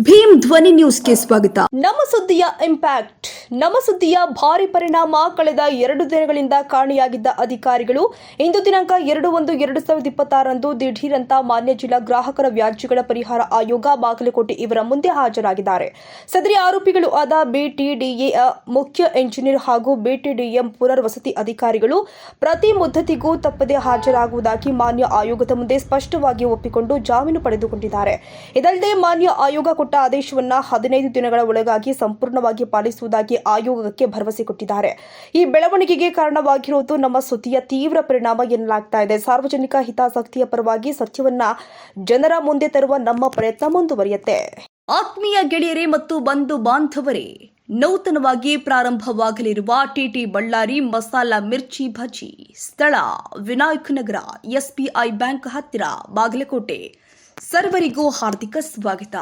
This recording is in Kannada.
ಭೀಮ್ ಧ್ವನಿ ನ್ಯೂಸ್ಗೆ ಸ್ವಾಗತ. ನಮ್ಮ ಸುದ್ದಿಯ ಇಂಪ್ಯಾಕ್ಟ್ ನಮ್ಮ ಸುದ್ದಿಯ ಭಾರಿ ಪರಿಣಾಮ ಕಳೆದ ಎರಡು ದಿನಗಳಿಂದ ಕಾಣೆಯಾಗಿದ್ದ ಅಧಿಕಾರಿಗಳು ಇಂದು ದಿನಾಂಕ ಎರಡು ಒಂದು ಎರಡು ಸಾವಿರದ ಇಪ್ಪತ್ತಾರರಂದು ದಿಢೀರಂತ ಮಾನ್ಯ ಜಿಲ್ಲಾ ಗ್ರಾಹಕರ ವ್ಯಾಜ್ಯಗಳ ಪರಿಹಾರ ಆಯೋಗ ಬಾಗಲಕೋಟೆ ಇವರ ಮುಂದೆ ಹಾಜರಾಗಿದ್ದಾರೆ. ಸದರಿ ಆರೋಪಿಗಳು ಆದ ಬಿಟಿಡಿಎ ಮುಖ್ಯ ಎಂಜಿನಿಯರ್ ಹಾಗೂ ಬಿಟಿಡಿಎಂ ಪುನರ್ವಸತಿ ಅಧಿಕಾರಿಗಳು ಪ್ರತಿ ಮುದ್ದತಿಗೂ ತಪ್ಪದೆ ಹಾಜರಾಗುವುದಾಗಿ ಮಾನ್ಯ ಆಯೋಗದ ಮುಂದೆ ಸ್ಪಷ್ಟವಾಗಿ ಒಪ್ಪಿಕೊಂಡು ಜಾಮೀನು ಪಡೆದುಕೊಂಡಿದ್ದಾರೆ. ಇದಲ್ಲದೆ ಮಾನ್ಯ ಆಯೋಗ ಕೊಟ್ಟ ಆದೇಶವನ್ನು ಹದಿನೈದು ದಿನಗಳ ಒಳಗಾಗಿ ಸಂಪೂರ್ಣವಾಗಿ ಪಾಲಿಸುವುದಾಗಿ ಆಯೋಗಕ್ಕೆ ಭರವಸೆ ಕೊಟ್ಟಿದ್ದಾರೆ. ಈ ಬೆಳವಣಿಗೆಗೆ ಕಾರಣವಾಗಿರುವುದು ನಮ್ಮ ಸುದ್ದಿಯ ತೀವ್ರ ಪರಿಣಾಮ ಎನ್ನಲಾಗ್ತಾ ಇದೆ. ಸಾರ್ವಜನಿಕ ಹಿತಾಸಕ್ತಿಯ ಪರವಾಗಿ ಸತ್ಯವನ್ನ ಜನರ ಮುಂದೆ ತರುವ ನಮ್ಮ ಪ್ರಯತ್ನ ಮುಂದುವರಿಯುತ್ತೆ. ಆತ್ಮೀಯ ಗೆಳೆಯರೇ ಮತ್ತು ಬಂಧು ಬಾಂಧವರೇ, ನೂತನವಾಗಿ ಪ್ರಾರಂಭವಾಗಲಿರುವ ಟಿಟಿ ಬಳ್ಳಾರಿ ಮಸಾಲಾ ಮಿರ್ಚಿ ಭಜಿ, ಸ್ಥಳ ವಿನಾಯಕ್ ನಗರ ಎಸ್ಬಿಐ ಬ್ಯಾಂಕ್ ಹತ್ತಿರ ಬಾಗಲಕೋಟೆ. ಸರ್ವರಿಗೂ ಹಾರ್ದಿಕ ಸ್ವಾಗತ.